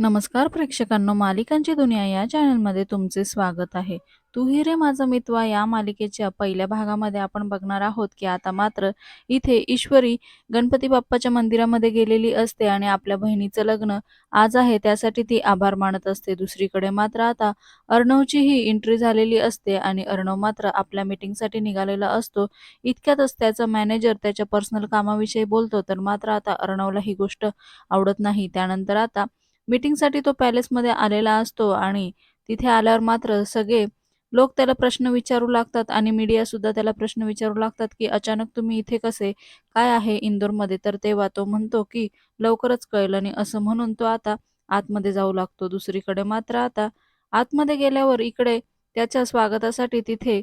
नमस्कार प्रेक्षकांनो मालिकांची दुनिया या चॅनलमध्ये तुमचे स्वागत आहे. तू ही रे माझा मितवा या मालिकेच्या पहिल्या भागामध्ये आपण बघणार आहोत की आता मात्र इथे ईश्वरी गणपती बाप्पाच्या मंदिरामध्ये गेलेली असते आणि आपल्या बहिणीचं लग्न आज आहे त्यासाठी ती आभार मानत असते. दुसरीकडे मात्र आता अर्णवचीही एंट्री झालेली असते आणि अर्णव मात्र आपल्या मीटिंगसाठी निघालेला असतो. इतक्यातच त्याचा मॅनेजर त्याच्या पर्सनल कामाविषयी बोलतो तर मात्र आता अर्णवला ही गोष्ट आवडत नाही. त्यानंतर आता मीटिंगसाठी तो पॅलेसमध्ये आलेला असतो आणि तिथे आल्यावर मात्र सगळे लोक त्याला प्रश्न विचारू लागतात आणि मीडिया सुद्धा त्याला प्रश्न विचारू लागतात की अचानक तुम्ही इथे कसे? काय आहे इंदोरमध्ये? तर तेव्हा तो म्हणतो की लवकरच कळलं नाही असं म्हणून तो आता आतमध्ये जाऊ लागतो. दुसरीकडे मात्र आता आतमध्ये गेल्यावर इकडे त्याच्या स्वागतासाठी तिथे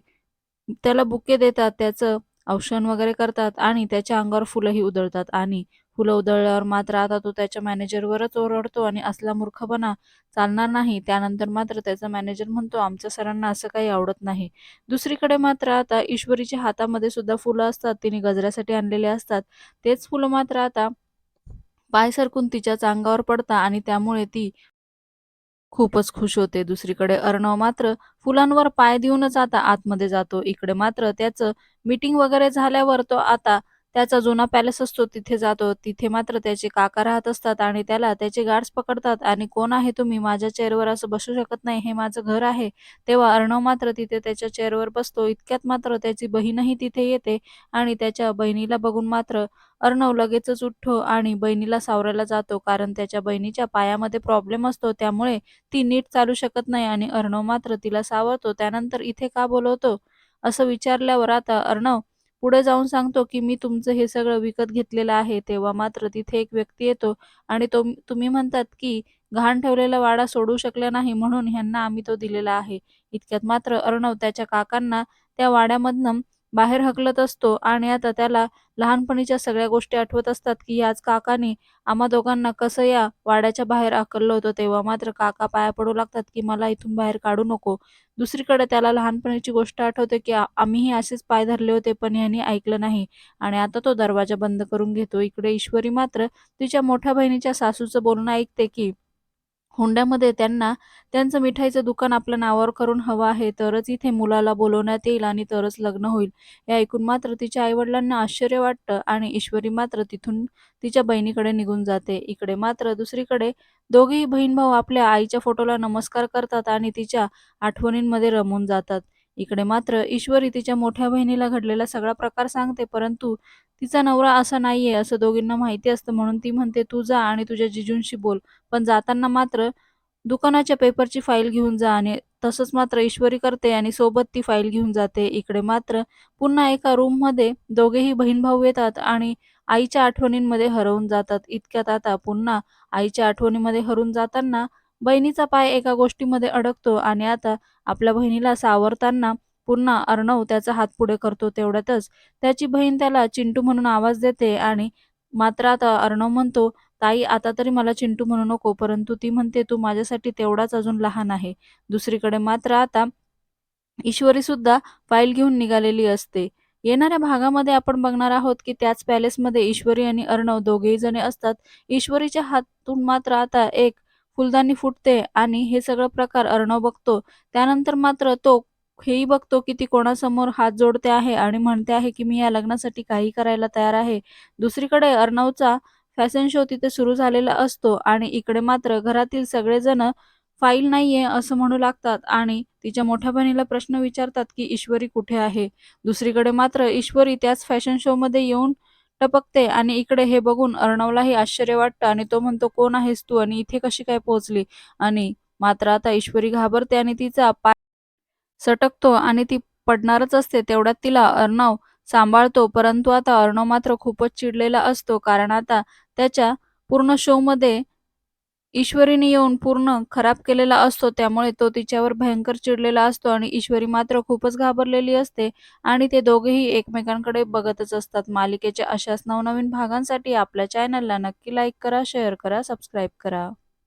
त्याला बुके देतात त्याचं औषण वगैरे करतात आणि त्याच्या अंगावर फुलंही उधळतात आणि फुलं उधळल्यावर मात्र आता तो त्याच्या मॅनेजरवरच ओरडतो आणि असला मूर्खपणा चालणार नाही त्यानंतर मात्र त्याचा मॅनेजर म्हणतो आमच्या सरांना असं काही आवडत नाही. दुसरीकडे मात्र आता ईश्वरीच्या हातामध्ये सुद्धा फुलं असतात तिने गजऱ्यासाठी आणलेले असतात. तेच फुलं मात्र आता पाय सरकून तिच्याच अंगावर पडतात आणि त्यामुळे ती खूपच खुश होते. दुसरीकडे अर्णव मात्र फुलांवर पाय देऊनच आता आतमध्ये जातो. इकडे मात्र त्याचं मीटिंग वगैरे झाल्यावर तो आता त्याचा जुना पॅलेस असतो तिथे जातो. तिथे मात्र त्याचे काका राहत असतात आणि त्याला त्याचे गार्ड्स पकडतात. आणि कोण आहे तुम्ही? माझ्या चेअरवर असं बसू शकत नाही. हे माझं घर आहे. तेव्हा अर्णव मात्र तिथे त्याच्या चेअरवर बसतो. इतक्यात मात्र त्याची बहीणही तिथे येते आणि त्याच्या बहिणीला बघून मात्र अर्णव लगेचच उठतो आणि बहिणीला सावरायला जातो. कारण त्याच्या बहिणीच्या पायामध्ये प्रॉब्लेम असतो. त्यामुळे ती नीट चालू शकत नाही आणि अर्णव मात्र तिला सावरतो. त्यानंतर इथे का बोलवतो? असं विचारल्यावर आता अर्णव पुढे जाऊन सांगतो की मी तुमचं हे सगळं विकत घेतलेलं आहे तेव्हा मात्र तिथे एक व्यक्ती येतो आणि तो तुम्ही म्हणतात की घाण ठेवलेला वाडा सोडू शकला नाही म्हणून ह्यांना आम्ही तो दिलेला आहे. इतक्यात मात्र अर्णव त्याच्या काकांना त्या वाड्यामधनं बाहेर हकलत असतो आणि आता त्याला लहानपणीच्या सगळ्या गोष्टी आठवत असतात की याच काकाने आम्हा दोघांना कसं या वाड्याच्या बाहेर आकललं होतं तेव्हा. मात्र काका पाया पडू लागतात की मला इथून बाहेर काढू नको. दुसरीकडे त्याला लहानपणीची गोष्ट आठवते की आम्हीही असेच पाय धरले होते पण यांनी ऐकलं नाही. आणि आता तो दरवाजा बंद करून घेतो. इकडे ईश्वरी मात्र तिच्या मोठ्या बहिणीच्या सासूचं बोलणं ऐकते की हुंड्यामध्ये त्यांना त्यांचं मिठाईचं दुकान आपल्या नावावर करून हवं आहे तरच इथे मुलाला बोलवण्यात येईल आणि तरच लग्न होईल. हे ऐकून मात्र तिच्या आईवडिलांना आश्चर्य वाटतं आणि ईश्वरी मात्र तिथून तिच्या बहिणीकडे निघून जाते. इकडे मात्र दुसरीकडे दोघेही बहीण भाऊ आपल्या आईच्या फोटोला नमस्कार करतात आणि तिच्या आठवणींमध्ये रमून जातात. इकडे मात्र ईश्वरी तिच्या मोठ्या बहिणीला घडलेला सगळा प्रकार सांगते परंतु तिचा नवरा असा नाहीये असं दोघींना माहिती असतं. म्हणून ती म्हणते तू जा आणि तुझ्या जिजूंशी बोल. पण जाताना मात्र दुकानाच्या पेपरची फाईल घेऊन जा आणि तसंच मात्र ईश्वरी करते आणि सोबत ती फाईल घेऊन जाते. इकडे मात्र पुन्हा एका रूममध्ये दोघेही बहीण भाऊ येतात आणि आईच्या आठवणींमध्ये हरवून जातात. इतक्यात आता पुन्हा आईच्या आठवणीमध्ये हरून जाताना बहिणीचा पाय एका गोष्टीमध्ये अडकतो आणि आता आपल्या बहिणीला सावरताना पुन्हा अर्णव त्याचा हात पुढे करतो तेवढ्यातच. त्याची बहीण त्याला चिंटू म्हणून आवाज देते आणि मात्र आता अर्णव म्हणतो ताई आता तरी मला चिंटू म्हणू नको परंतु ती म्हणते तू माझ्यासाठी तेवढाच अजून लहान आहे. दुसरीकडे मात्र आता ईश्वरी सुद्धा फाईल घेऊन निघालेली असते. येणाऱ्या भागामध्ये आपण बघणार आहोत की त्याच पॅलेसमध्ये ईश्वरी आणि अर्णव दोघेही जणे असतात. ईश्वरीच्या हातून मात्र आता एक फुलदाणी फुटते आणि हे सगळं प्रकार अर्णव बघतो. त्यानंतर मात्र तो हेही बघतो की ती कोणासमोर हात जोडते आहे आणि म्हणते आहे की मी या लग्नासाठी काही करायला तयार आहे. दुसरीकडे अर्णवचा फॅशन शो तिथे सुरू झालेला असतो आणि इकडे मात्र घरातील सगळेजण फाईल नाहीये असं म्हणू लागतात आणि तिच्या मोठ्या बहिणीला प्रश्न विचारतात की ईश्वरी कुठे आहे? दुसरीकडे मात्र ईश्वरी त्याच फॅशन शो मध्ये येऊन टपकते आणि इकडे हे बघून अर्णवलाही आश्चर्य वाटतं आणि तो म्हणतो कोण आहेस तू आणि इथे कशी काय पोहोचली? आणि मात्र आता ईश्वरी घाबरते आणि तिचा पाय सटकतो आणि ती पडणारच असते. तेवढ्यात तिला अर्णव सांभाळतो परंतु आता अर्णव मात्र खूपच चिडलेला असतो. कारण आता त्याच्या पूर्ण शोमध्ये ईश्वरीने येऊन पूर्ण खराब केलेला असतो त्यामुळे तो तिच्यावर भयंकर चिडलेला असतो आणि ईश्वरी मात्र खूपच घाबरलेली असते आणि ते दोघेही एकमेकांकडे बघतच असतात. मालिकेच्या अशाच नवनवीन भागांसाठी आपल्या चॅनलला नक्की लाईक करा शेअर करा सबस्क्राईब करा.